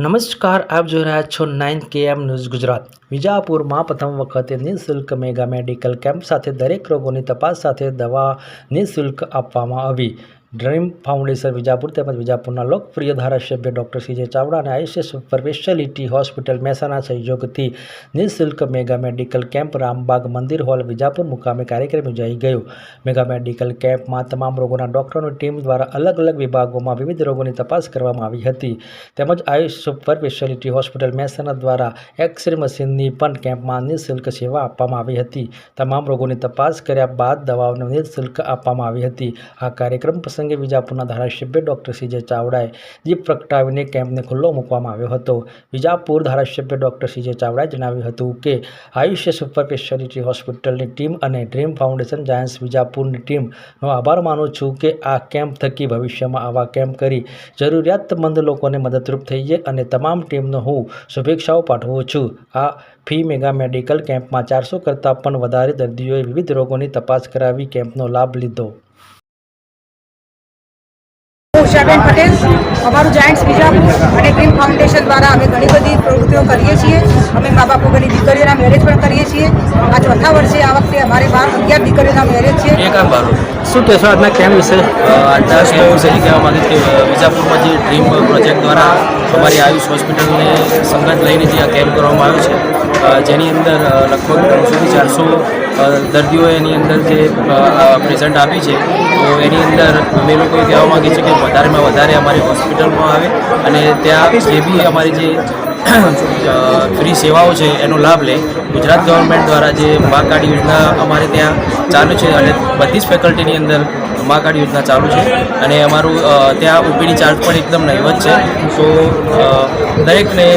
નમસ્કાર, આપ જોઈ રહ્યા છો નાઇન કેએમ ન્યૂઝ ગુજરાત. વિજાપુરમાં પ્રથમ વખતે નિઃશુલ્ક મેગા મેડિકલ કેમ્પ સાથે દરેક રોગોની તપાસ સાથે દવા નિઃશુલ્ક આપવામાં આવી. ડ્રીમ ફાઉન્ડેશન વિજાપુર તેમજ વિજાપુરના લોકપ્રિય ધારાસભ્ય ડૉક્ટર સીજે ચાવડા અને સુપર સ્પેશિયાલિટી હોસ્પિટલ મહેસાણા સહયોગથી નિઃશુલ્ક મેગા મેડિકલ કેમ્પ રામબાગ મંદિર હોલ વિજાપુર મુકામે કાર્યક્રમ યોજાઈ ગયો. મેગા મેડિકલ કેમ્પમાં તમામ રોગોના ડૉક્ટરોની ટીમ દ્વારા અલગ અલગ વિભાગોમાં વિવિધ રોગોની તપાસ કરવામાં આવી હતી. તેમજ આયુષ સ્પેશિયાલિટી હોસ્પિટલ મહેસાણા દ્વારા એક્સરે મશીનની પણ કેમ્પમાં નિઃશુલ્ક સેવા આપવામાં આવી હતી. તમામ રોગોની તપાસ કર્યા બાદ દવાઓને નિઃશુલ્ક આપવામાં આવી હતી. આ કાર્યક્રમ પ્રસંગે વિજાપુરના ધારાસભ્ય ડૉક્ટર સીજે ચાવડાએ દીપ પ્રગટાવીને કેમ્પને ખુલ્લો મૂકવામાં આવ્યો હતો. વિજાપુર ધારાસભ્ય ડૉક્ટર સીજે ચાવડાએ જણાવ્યું હતું કે, આયુષ્ય સુપર સ્પેશિયાલિટી હોસ્પિટલની ટીમ અને ડ્રીમ ફાઉન્ડેશન જાયન્સ વિજાપુરની ટીમનો આભાર માનું છું કે આ કેમ્પ થકી ભવિષ્યમાં આવા કેમ્પ કરી જરૂરિયાતમંદ લોકોને મદદરૂપ થઈએ અને તમામ ટીમનો હું શુભેચ્છાઓ પાઠવું છું. આ ફી મેગા મેડિકલ કેમ્પમાં ચારસો કરતાં પણ વધારે દર્દીઓએ વિવિધ રોગોની તપાસ કરાવી કેમ્પનો લાભ લીધો. હું પટેલ અમારું જાયન્ટ્સ બીજાપુર અને ડ્રીમ ફાઉન્ડેશન દ્વારા અમે ઘણી બધી પ્રવૃત્તિઓ કરીએ છીએ. અમે મા બાપ ઘણી દીકરીઓના મેરેજ પણ કરીએ છીએ. આ ચોથા વર્ષે આ વખતે અમારે બાર અગિયાર દીકરીઓના મેરેજ છે. શું કહેશો આજના કેમ્પ વિશે? આજના કેમ્પ વિશે કહેવા માંગે કે બીજાપુરમાં જે ડ્રીમ પ્રોજેક્ટ દ્વારા અમારી આયુષ હોસ્પિટલને સંગત લઈને જે આ કેમ્પ કરવામાં આવ્યો છે જેની અંદર લગભગ ત્રણસોથી ચારસો દર્દીઓ એની અંદર જે પ્રેઝન્ટ આપી છે, તો એની અંદર અમે લોકો કહેવા માગીએ છીએ કે વધારેમાં વધારે અમારી હોસ્પિટલમાં આવે અને ત્યાં જે બી અમારી જે ફ્રી સેવાઓ છે, એનો લાભ લે. ગુજરાત ગવર્મેન્ટ દ્વારા જે મા કાર્ડ યોજના અમારે ત્યાં ચાલુ છે અને બધી જ ફેકલ્ટીની અંદર મા કાર્ડ યોજના ચાલુ છે. અને અમારું ત્યાં ઓપીડી ચાર્જ પણ એકદમ નહીવત છે. તો દરેકને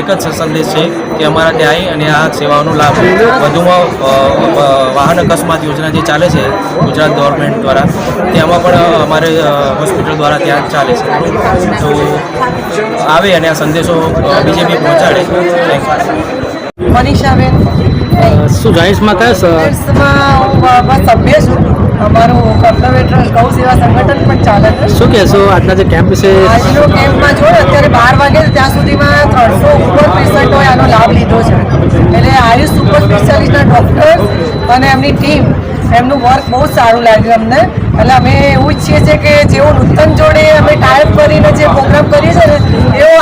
એક જ સંદેશ છે કે અમારા ત્યાં આવી અને આ સેવાઓનો લાભ વધુમાં વાહન અકસ્માત યોજના જે ચાલે છે ગુજરાત ગવર્મેન્ટ દ્વારા તેમાં પણ અમારે હોસ્પિટલ દ્વારા ત્યાં ચાલે છે. તો આવે અને આ સંદેશો અ, બીજે બી પહોંચાડે. મનીષાબેન શું જાયન્સમાં કયા હું બસ સભ્ય છું. અમારું કર્તવ્ય ગૌ સેવા સંગઠન પણ ચાલે છે. શું કહેશો? આજના જે કેમ્પ વિશે આજનો કેમ્પમાં જો અત્યારે બાર વાગે ત્યાં સુધીમાં ત્રણસો ઉપર પેશન્ટોએ આનો લાભ લીધો છે. એટલે આયુષ સુપર સ્પેશિયાલિસ્ટના ડૉક્ટર્સ અને એમની ટીમ એમનું વર્ક બહુ જ સારું લાગ્યું અમને. એટલે અમે એવું ઈચ્છીએ છીએ કે જેઓ નૂતન જોડે અમે ટાઈપ કરીને જે પ્રોગ્રામ કરીએ છીએ ને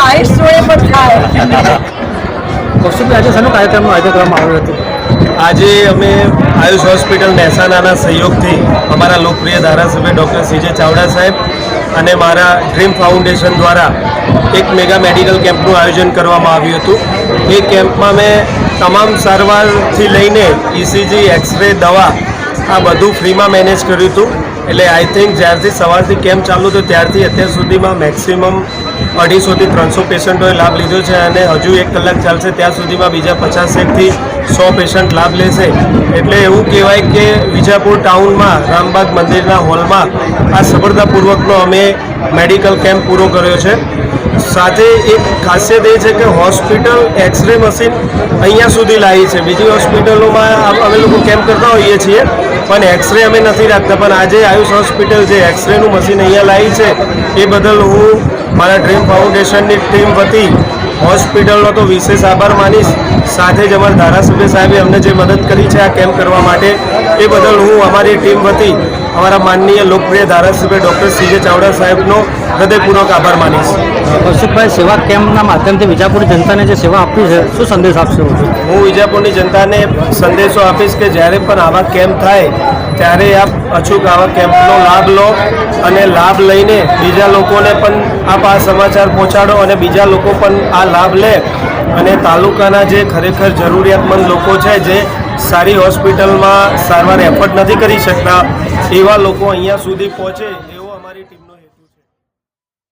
આયુષ જોડે પણ થાય. કૌશિકભાઈ આજે શાનો કાર્યક્રમનું આયોજન કરવામાં આવ્યું હતું? આજે અમે આયુષ હોસ્પિટલ મહેસાણાના સહયોગથી અમારા લોકપ્રિય ધારાસભ્ય ડૉક્ટર સીજે ચાવડા સાહેબ અને મારા ડ્રીમ ફાઉન્ડેશન દ્વારા એક મેગા મેડિકલ કેમ્પનું આયોજન કરવામાં આવ્યું હતું. એ કેમ્પમાં મેં તમામ સારવારથી લઈને ઇસીજી એક્સરે દવા આ બધું ફ્રીમાં મેનેજ કર્યું હતું. એટલે આઈ થિંક જ્યારથી સવારથી કેમ્પ ચાલુ થયો ત્યારથી અત્યાર સુધીમાં મેક્સિમમ અઢીસોથી ત્રણસો પેશન્ટોએ લાભ લીધો છે અને હજુ એક કલાક ચાલશે ત્યાં સુધીમાં બીજા પચાસેકથી સો પેશન્ટ લાભ લેશે. એટલે એવું કહેવાય કે વિજાપુર ટાઉનમાં, રામબાગ મંદિરના હોલમાં આ સફળતાપૂર્વકનો અમે મેડિકલ કેમ્પ પૂરો કર્યો છે. સાથે એક ખાસિયત એ છે કે હોસ્પિટલ એક્સરે મશીન અહીંયા સુધી લાવી છે. બીજી હોસ્પિટલોમાં અમે લોકો કેમ્પ કરતા હોઈએ છીએ. પણ એક્સરે અમે નથી રાખતા, પણ આજે આયુષ હોસ્પિટલ જે એક્સરેનું મશીન અહીંયા લાવી છે, એ બદલ હું મારા ડ્રીમ ફાઉન્ડેશનની ટીમ વતી હોસ્પિટલનો તો વિશેષ આભાર માનીશ. સાથે જ અમારા ધારાસભ્ય સાહેબે અમને જે મદદ કરી છે આ કેમ્પ કરવા માટે એ બદલ હું અમારી ટીમ વતી અમારા માનનીય લોકપ્રિય ધારાસભ્ય ડૉક્ટર સીજે ચાવડા સાહેબનો હૃદયપૂર્વક આભાર માનીશ. કૌશિકભાઈ સેવા કેમ્પના માધ્યમથી વિજાપુરની જનતાને જે સેવા આપી છે શું સંદેશ આપશો? હું વિજાપુરની જનતાને સંદેશો આપીશ કે જ્યારે પણ આવા કેમ્પ થાય ત્યારે આપ અચૂક આવા કેમ્પનો લાભ લો અને લાભ લઈને બીજા લોકોને પણ આપ આ સમાચાર પહોંચાડો અને બીજા લોકો પણ આ લાભ લે. અને તાલુકાના જે ખરેખર જરૂરિયાતમંદ લોકો છે જે સારી હોસ્પિટલમાં સારવાર એફર્ટ નથી કરી શકતા એવા લોકો અહીંયા સુધી પહોંચે એવો અમારી ટીમ